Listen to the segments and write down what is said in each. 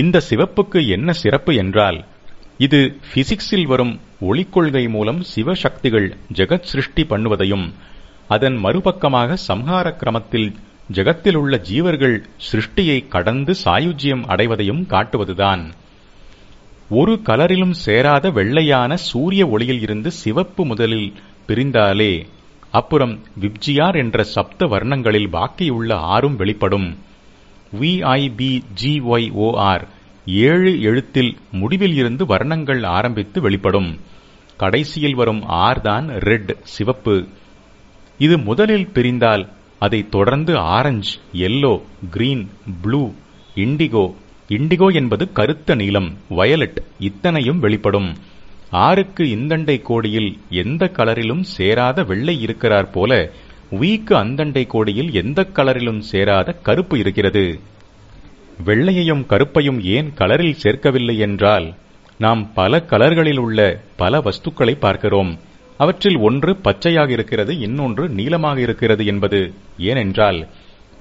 இந்த சிவப்புக்கு என்ன சிறப்பு என்றால் இது பிசிக்ஸில் வரும் ஒளிக்கொள்கை மூலம் சிவசக்திகள் ஜெகத் சிருஷ்டி பண்ணுவதையும் அதன் மறுபக்கமாக சம்ஹார கிரமத்தில் ஜெகத்தில் உள்ள ஜீவர்கள் சிருஷ்டியை கடந்து சாயுஜ்யம் அடைவதையும் காட்டுவதுதான். ஒரு கலரிலும் சேராத வெள்ளையான சூரிய ஒளியில் இருந்து சிவப்பு முதலில் பிரிந்தாலே அப்புறம் விப்ஜியார் என்ற சப்த வர்ணங்களில் பாக்கியுள்ள ஆறும் வெளிப்படும். விஐபிஜிஒய்ஓஆர் ஏழு எழுத்தில் முடிவில் இருந்து வர்ணங்கள் ஆரம்பித்து வெளிப்படும். கடைசியில் வரும் ஆர் தான் ரெட் சிவப்பு. இது முதலில் பிரிந்தால் அதை தொடர்ந்து orange yellow green blue indigo. Indigo என்பது கருத்த நீலம் வயலட் இத்தனையும் வெளிப்படும். ஆறுக்கு இந்தண்டை கோடியில் எந்த கலரிலும் சேராத வெள்ளை இருக்கிறார் போல வீக்கு அந்தண்டை கோடியில் எந்த கலரிலும் சேராத கருப்பு இருக்கிறது. வெள்ளையையும் கருப்பையும் ஏன் கலரில் சேர்க்கவில்லை என்றால் நாம் பல கலர்களில் உள்ள பல வஸ்துக்களை பார்க்கிறோம். அவற்றில் ஒன்று பச்சையாக இருக்கிறது இன்னொன்று நீலமாக இருக்கிறது என்பது. ஏனென்றால்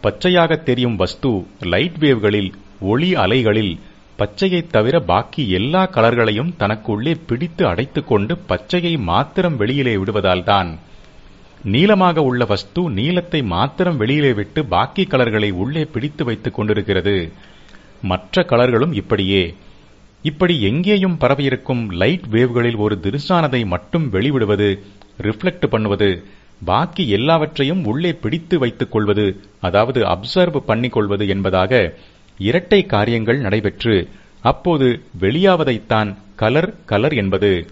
பச்சையாக தெரியும் வஸ்து லைட் வேவ்களில் ஒளி அலைகளில் பச்சையைத் தவிர பாக்கி எல்லா கலர்களையும் தனக்குள்ளே பிடித்து அடைத்துக்கொண்டு பச்சையை மாத்திரம் வெளியிலே விடுவதால்தான். நீலமாக உள்ள வஸ்து நீலத்தை மாத்திரம் வெளியிலே விட்டு பாக்கி கலர்களை உள்ளே பிடித்து வைத்துக் கொண்டிருக்கிறது. மற்ற கலர்களும் இப்படியே. இப்படி எங்கேயும் பரவியிருக்கும் லைட் வேவ்களில் ஒரு திருசானதை மட்டும் வெளிவிடுவது ரிஃப்ளெக்ட் பண்ணுவது பாக்கி எல்லாவற்றையும் உள்ளே பிடித்து வைத்துக் கொள்வது அதாவது அப்சர்வ் பண்ணிக்கொள்வது என்பதாக இரட்டை காரியங்கள் நடைபெற்று அப்போது வெளியாவதைத்தான் கலர் கலர் என்பது.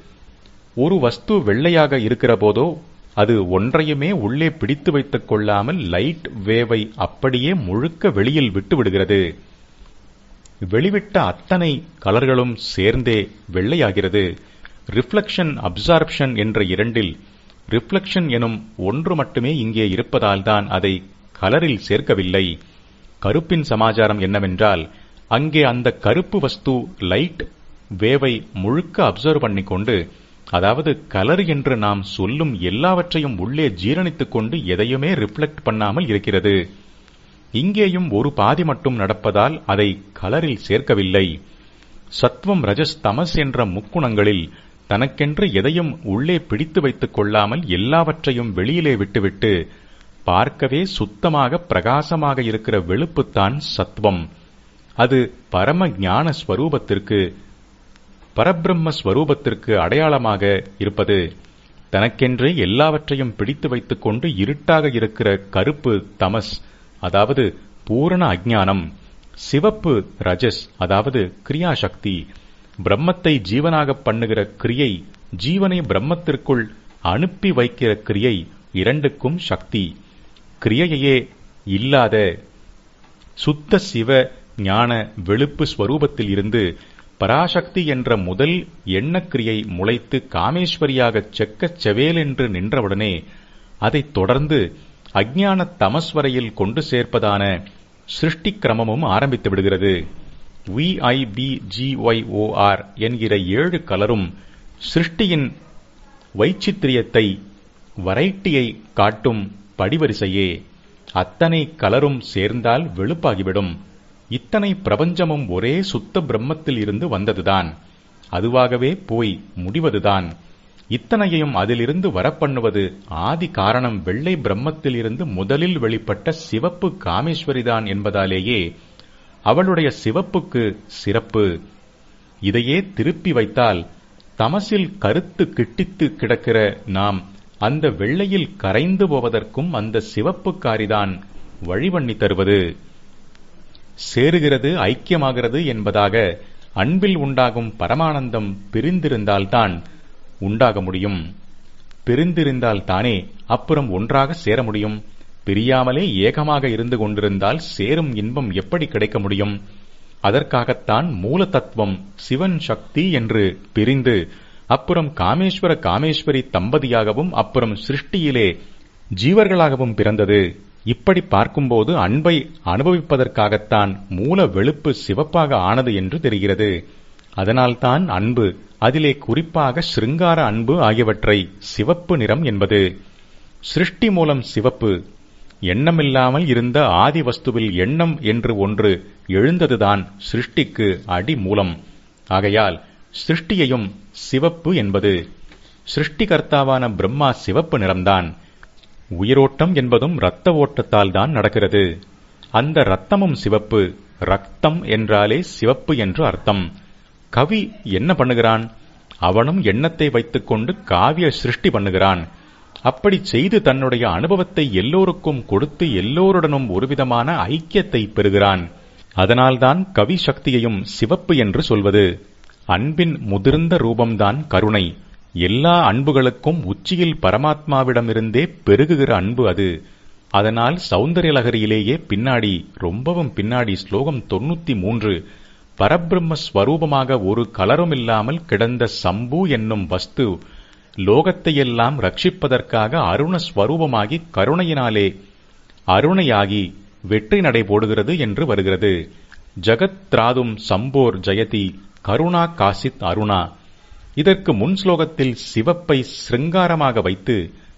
ஒரு வஸ்து வெள்ளையாக இருக்கிற போதோ அது ஒன்றையுமே உள்ளே பிடித்து வைத்துக் கொள்ளாமல் லைட் வேவை அப்படியே முழுக்க வெளியில் விட்டு விடுகிறது வெளிவிட்ட அத்தனை கலர்களும் சேர்ந்தே வெள்ளையாகிறது. ரிஃப்ளெக்ஷன் அப்சார்ப்ஷன் என்ற இரண்டில் ரிஃப்ளெக்ஷன் எனும் ஒன்று மட்டுமே இங்கே இருப்பதால் தான் அதை கலரில் சேர்க்கவில்லை. கருப்பின் சமாச்சாரம் என்னவென்றால் அங்கே அந்த கருப்பு வஸ்து லைட் வேவை முழுக்க அப்சர்வ் பண்ணிக்கொண்டு அதாவது கலர் என்று நாம் சொல்லும் எல்லாவற்றையும் உள்ளே ஜீரணித்துக் கொண்டு எதையுமே ரிஃப்ளெக்ட் பண்ணாமல் இருக்கிறது. இங்கேயும் ஒரு பாதி மட்டும் நடப்பதால் அதை கலரில் சேர்க்கவில்லை. சத்வம் ரஜஸ் தமஸ் என்ற முக்குணங்களில் தனக்கென்று எதையும் உள்ளே பிடித்து வைத்துக் கொள்ளாமல் எல்லாவற்றையும் வெளியிலே விட்டுவிட்டு பார்க்கவே சுத்தமாக பிரகாசமாக இருக்கிற வெளுப்புத்தான் சத்வம். அது பரம ஞான ஸ்வரூபத்திற்கு பரபிரம்ம ஸ்வரூபத்திற்கு அடையாளமாக இருப்பது தனக்கென்றே எல்லாவற்றையும் பிடித்து வைத்துக் கொண்டு இருட்டாக இருக்கிற கருப்பு தமஸ் அதாவது பூரண அஜானம் சிவப்பு ரஜஸ் அதாவது கிரியாசக்தி பிரம்மத்தை ஜீவனாக பண்ணுகிற கிரியை ஜீவனை பிரம்மத்திற்குள் அனுப்பி வைக்கிற கிரியை இரண்டுக்கும் சக்தி. கிரியையே இல்லாத சுத்த சிவ ஞான வெளுப்பு ஸ்வரூபத்தில் இருந்து பராசக்தி என்ற முதல் எண்ணக்கிரியை முளைத்து காமேஸ்வரியாகச் செக்கச் செவேலென்று நின்றவுடனே அதைத் தொடர்ந்து அஜ்ஞான தமஸ் வரையில் கொண்டு சேர்ப்பதான சிருஷ்டி கிரமமும் ஆரம்பித்து விடுகிறது. விஐபிஜிஒய்ஓஆர் என்கிற ஏழு கலரும் சிருஷ்டியின் வைச்சித்திரியத்தை வரைட்டியை காட்டும் படிவரிசையே அத்தனை கலரும் சேர்ந்தால் வெளுப்பாகிவிடும். இத்தனை பிரபஞ்சமும் ஒரே சுத்த பிரம்மத்தில் இருந்து வந்ததுதான். அதுவாகவே போய் முடிவதுதான். இத்தனையையும் அதிலிருந்து வரப்பண்ணுவது ஆதி காரணம் வெள்ளை பிரம்மத்தில் இருந்து முதலில் வெளிப்பட்ட சிவப்பு காமேஸ்வரிதான் என்பதாலேயே அவளுடைய சிவப்புக்கு சிறப்பு. இதையே திருப்பி வைத்தால் தமசில் கருத்து கிட்டித்து கிடக்கிற நாம் அந்த வெள்ளையில் கரைந்து போவதற்கும் அந்த சிவப்புக்காரிதான் வழிவண்ணி தருவது. சேருகிறது ஐக்கியமாகிறது என்பதாக அன்பில் உண்டாகும் பரமானந்தம் பிரிந்திருந்தால்தான் உண்டாக முடியும். பிரிந்திருந்தால் தானே அப்புறம் ஒன்றாக சேர முடியும். பிரியாமலே ஏகமாக இருந்து கொண்டிருந்தால் சேரும் இன்பம் எப்படி கிடைக்க முடியும்? அதற்காகத்தான் மூல தத்துவம் சிவன் சக்தி என்று பிரிந்து அப்புறம் காமேஸ்வர காமேஸ்வரி தம்பதியாகவும் அப்புறம் சிருஷ்டியிலே ஜீவர்களாகவும் பிறந்தது. இப்படி பார்க்கும்போது அன்பை அனுபவிப்பதற்காகத்தான் மூல வெளுப்பு சிவப்பாக ஆனது என்று தெரிகிறது. அதனால்தான் அன்பு அதிலே குறிப்பாக சிருங்கார அன்பு ஆகியவற்றை சிவப்பு நிறம் என்பது. சிருஷ்டி மூலம் சிவப்பு எண்ணமில்லாமல் இருந்த ஆதி வஸ்துவில் எண்ணம் என்று ஒன்று எழுந்ததுதான் சிருஷ்டிக்கு அடி மூலம் ஆகையால் சிருஷ்டியையும் சிவப்பு என்பது. சிருஷ்டிகர்த்தாவான பிரம்மா சிவப்பு நிறம்தான். உயிரோட்டம் என்பதும் இரத்த ஓட்டத்தால் தான் நடக்கிறது. அந்த ரத்தமும் சிவப்பு ரத்தம் என்றாலே சிவப்பு என்று அர்த்தம். கவி என்ன பண்ணுகிறான்? அவனும் எண்ணத்தை வைத்துக்கொண்டு காவிய சிருஷ்டி பண்ணுகிறான். அப்படி செய்து தன்னுடைய அனுபவத்தை எல்லோருக்கும் கொடுத்து எல்லோருடனும் ஒருவிதமான ஐக்கியத்தை பெறுகிறான். அதனால்தான் கவி சக்தியையும் சிவப்பு என்று சொல்வது. அன்பின் முதிர்ந்த ரூபம்தான் கருணை. எல்லா அன்புகளுக்கும் உச்சியில் பரமாத்மாவிடமிருந்தே பெருகுகிற அன்பு அது. அதனால் சௌந்தர்யலகரியிலேயே பின்னாடி ரொம்பவும் பின்னாடி ஸ்லோகம் தொண்ணூத்தி மூன்று பரபிரம்ம ஸ்வரூபமாக ஒரு கலரும் இல்லாமல் கிடந்த சம்பு என்னும் வஸ்து லோகத்தையெல்லாம் ரட்சிப்பதற்காக அருண ஸ்வரூபமாகி கருணையினாலே அருணையாகி வெற்றி நடை போடுகிறது என்று வருகிறது. ஜகத் திராதும் சம்போர் ஜெயதி கருணா காசித் அருணா. இதற்கு முன் ஸ்லோகத்தில் சிவப்பை சிருங்காரமாக வைத்து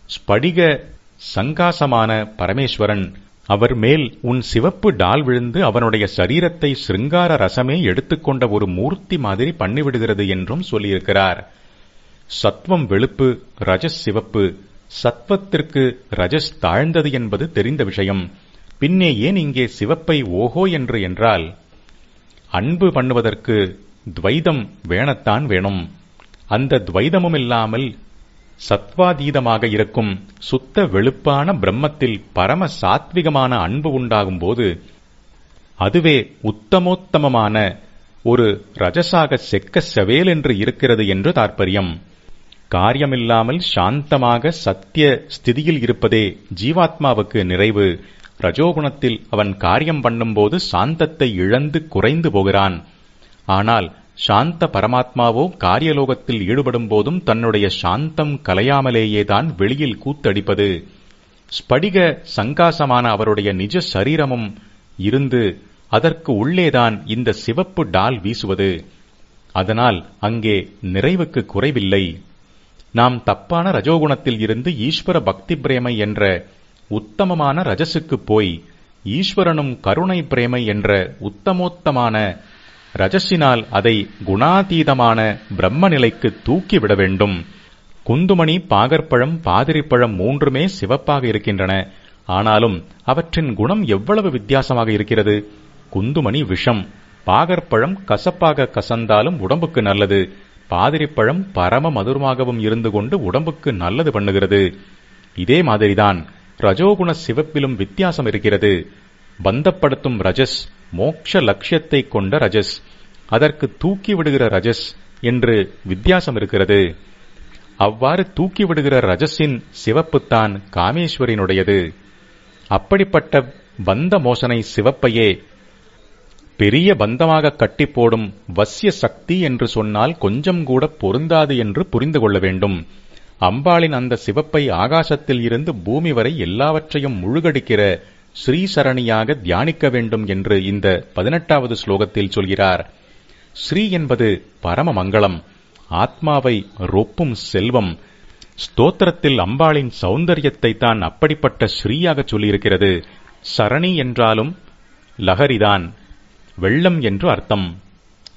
ஸ்படிக சங்காசமான பரமேஸ்வரன் அவர் மேல் உன் சிவப்பு டால் விழுந்து அவனுடைய சரீரத்தை சிருங்கார ரசமே எடுத்துக்கொண்ட ஒரு மூர்த்தி மாதிரி பண்ணிவிடுகிறது என்றும் சொல்லியிருக்கிறார். சத்வம் வெளுப்பு ரஜஸ் சிவப்பு. சத்வத்திற்கு ரஜஸ் தாழ்ந்தது என்பது தெரிந்த விஷயம். பின்னே ஏன் இங்கே சிவப்பை ஓஹோ என்று என்றால் அன்பு பண்ணுவதற்கு துவைதம் வேணத்தான் வேணும். அந்த துவைதமும் இல்லாமல் சத்வாதீதமாக இருக்கும் சுத்த வெளுப்பான பிரம்மத்தில் பரம சாத்விகமான அன்பு உண்டாகும்போது அதுவே உத்தமோத்தமமான ஒரு ரஜசாக செக்க செவேல் என்று இருக்கிறது என்று தாற்பயம். காரியமில்லாமல் சாந்தமாக சத்திய ஸ்திதியில் இருப்பதே ஜீவாத்மாவுக்கு நிறைவு. ரஜோகுணத்தில் அவன் காரியம் பண்ணும்போது சாந்தத்தை இழந்து குறைந்து போகிறான். ஆனால் சாந்த பரமாத்மாவோ காரியலோகத்தில் ஈடுபடும் போதும் தன்னுடைய சாந்தம் கலையாமலேயேதான் வெளியில் கூத்தடிப்பது. ஸ்படிக சங்காசமான அவருடைய நிஜ சரீரமும் இருந்து அதற்கு உள்ளேதான் இந்த சிவப்பு டால் வீசுவது. அதனால் அங்கே நிறைவுக்கு குறைவில்லை. நாம் தப்பான ரஜோகுணத்தில் இருந்து ஈஸ்வர பக்தி பிரேமை என்ற உத்தமமான ரஜசுக்கு போய் ஈஸ்வரனும் கருணை பிரேமை என்ற உத்தமோத்தமான ரஜஸினால் அதை குணாதீதமான பிரம்ம நிலைக்கு தூக்கிவிட வேண்டும். குந்துமணி பாகற்பழம் பாதிரிப்பழம் மூன்றுமே சிவப்பாக இருக்கின்றன. ஆனாலும் அவற்றின் குணம் எவ்வளவு வித்தியாசமாக இருக்கிறது? குந்துமணி விஷம். பாகற்பழம் கசப்பாக கசந்தாலும் உடம்புக்கு நல்லது. பாதிரிப்பழம் பரம மதுரமாகவும் இருந்து கொண்டு உடம்புக்கு நல்லது பண்ணுகிறது. இதே மாதிரிதான் ரஜோகுண சிவப்பிலும் வித்தியாசம் இருக்கிறது. பந்தப்படுத்தும் ரஜஸ் மோக்ஷ லட்சியத்தை கொண்ட ரஜஸ். அதற்கு தூக்கி விடுகிற ரஜஸ் என்று வித்தியாசம் இருக்கிறது. அவ்வாறு தூக்கி விடுகிற ரஜஸின் சிவப்புத்தான் காமேஸ்வரினுடையது. அப்படிப்பட்ட பந்த மோசனை சிவப்பையே பெரிய பந்தமாக கட்டி போடும் வசிய சக்தி என்று சொன்னால் கொஞ்சம் கூட பொருந்தாது என்று புரிந்து கொள்ள வேண்டும். அம்பாளின் அந்த சிவப்பை ஆகாசத்தில் இருந்து பூமி வரை எல்லாவற்றையும் முழுகடிக்கிற ஸ்ரீசரணியாக தியானிக்க வேண்டும் என்று இந்த பதினெட்டாவது ஸ்லோகத்தில் சொல்கிறார். ஸ்ரீ என்பது பரமமங்கலம் ஆத்மாவை ரொப்பும் செல்வம். ஸ்தோத்திரத்தில் அம்பாளின் சௌந்தரியத்தை தான் அப்படிப்பட்ட ஸ்ரீயாக சொல்லியிருக்கிறது. சரணி என்றாலும் லகரிதான் வெள்ளம் என்று அர்த்தம்.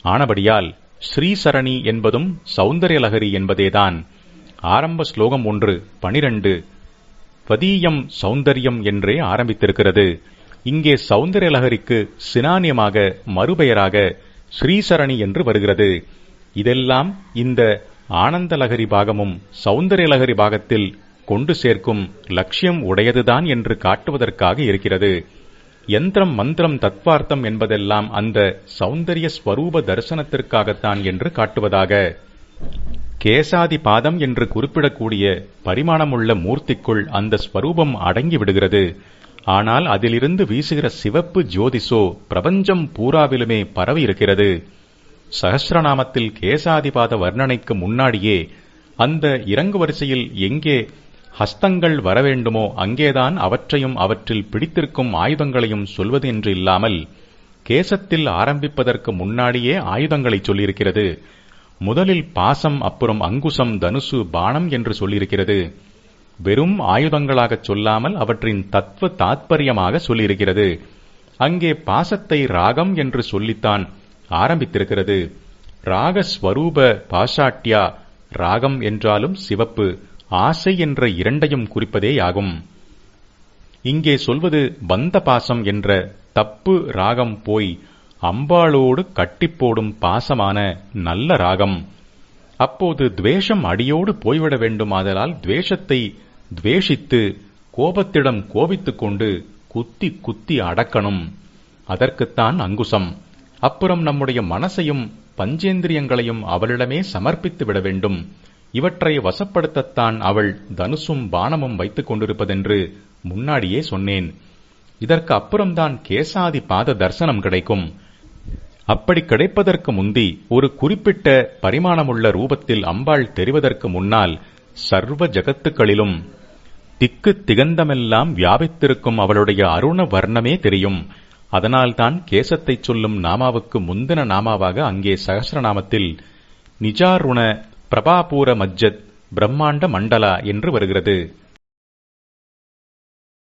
ஆனபடியால் ஸ்ரீசரணி என்பதும் சௌந்தரிய லகரி என்பதேதான். ஆரம்ப ஸ்லோகம் ஒன்று பனிரண்டு. பதீயம் சௌந்தரியம் என்றே ஆரம்பித்திருக்கிறது. இங்கே சௌந்தரிய லகரிக்கு சினானியமாக மறுபெயராக ஸ்ரீசரணி என்று வருகிறது. இதெல்லாம் இந்த ஆனந்த லகரி பாகமும் சௌந்தர்ய லகரி பாகத்தில் கொண்டு சேர்க்கும் லட்சியம் உடையதுதான் என்று காட்டுவதற்காக இருக்கிறது. யந்திரம் மந்திரம் தத்வார்த்தம் என்பதெல்லாம் அந்த சௌந்தரிய ஸ்வரூப தரிசனத்திற்காகத்தான் என்று காட்டுவதாக. கேசாதி பாதம் என்று குறிப்பிடக்கூடிய பரிமாணமுள்ள மூர்த்திக்குள் அந்த ஸ்வரூபம் அடங்கி விடுகிறது. ஆனால் அதிலிருந்து வீசுகிற சிவப்பு ஜோதிசோ பிரபஞ்சம் பூராவிலுமே பரவி இருக்கிறது சகசிரநாமத்தில் கேசாதிபாத வர்ணனைக்கு முன்னாடியே அந்த இறங்கு வரிசையில் எங்கே ஹஸ்தங்கள் வரவேண்டுமோ அங்கேதான் அவற்றையும் அவற்றில் பிடித்திருக்கும் ஆயுதங்களையும் சொல்வது என்று இல்லாமல் கேசத்தில் ஆரம்பிப்பதற்கு முன்னாடியே ஆயுதங்களை சொல்லியிருக்கிறது. முதலில் பாசம் அப்புறம் அங்குசம் தனுசு பானம் என்று சொல்லியிருக்கிறது. வெறும் ஆயுதங்களாகச் சொல்லாமல் அவற்றின் தத்துவ தாத்பரியமாக சொல்லியிருக்கிறது. அங்கே பாசத்தை ராகம் என்று சொல்லித்தான் ஆரம்பித்திருக்கிறது. ராக ஸ்வரூப பாஷாட்யா ராகம் என்றாலும் சிவப்பு ஆசை என்ற இரண்டையும் குறிப்பதேயாகும். இங்கே சொல்வது பந்த பாசம் என்ற தப்பு ராகம் போய் அம்பாளோடு கட்டிப்போடும் பாசமான நல்ல ராகம். அப்போது துவேஷம் அடியோடு போய்விட வேண்டுமாதலால் துவேஷத்தை துவேஷித்து கோபத்திடம் கோபித்துக் கொண்டு குத்தி குத்தி அடக்கணும். அதற்குத்தான் அங்குசம். அப்புறம் நம்முடைய மனசையும் பஞ்சேந்திரியங்களையும் அவளிடமே சமர்ப்பித்து விட வேண்டும். இவற்றை வசப்படுத்தத்தான் அவள் தனுசும் பானமும் வைத்துக் கொண்டிருப்பதென்று முன்னாடியே சொன்னேன். இதற்கு அப்புறம்தான் கேசாதி பாத தர்சனம் கிடைக்கும். அப்படி கிடைப்பதற்கு முந்தி ஒரு குறிப்பிட்ட பரிமாணமுள்ள ரூபத்தில் அம்பாள் தெரிவதற்கு முன்னால் சர்வ ஜகத்துக்களிலும் திக்கு திகந்தமெல்லாம் வியாபித்திருக்கும் அவளுடைய அருண வர்ணமே தெரியும். அதனால்தான் கேசத்தைச் சொல்லும் நாமாவுக்கு முந்தின நாமாவாக அங்கே சகசிரநாமத்தில் நிஜாருண பிரபாபூர மஜ்ஜத் பிரம்மாண்ட மண்டலா என்று வருகிறது.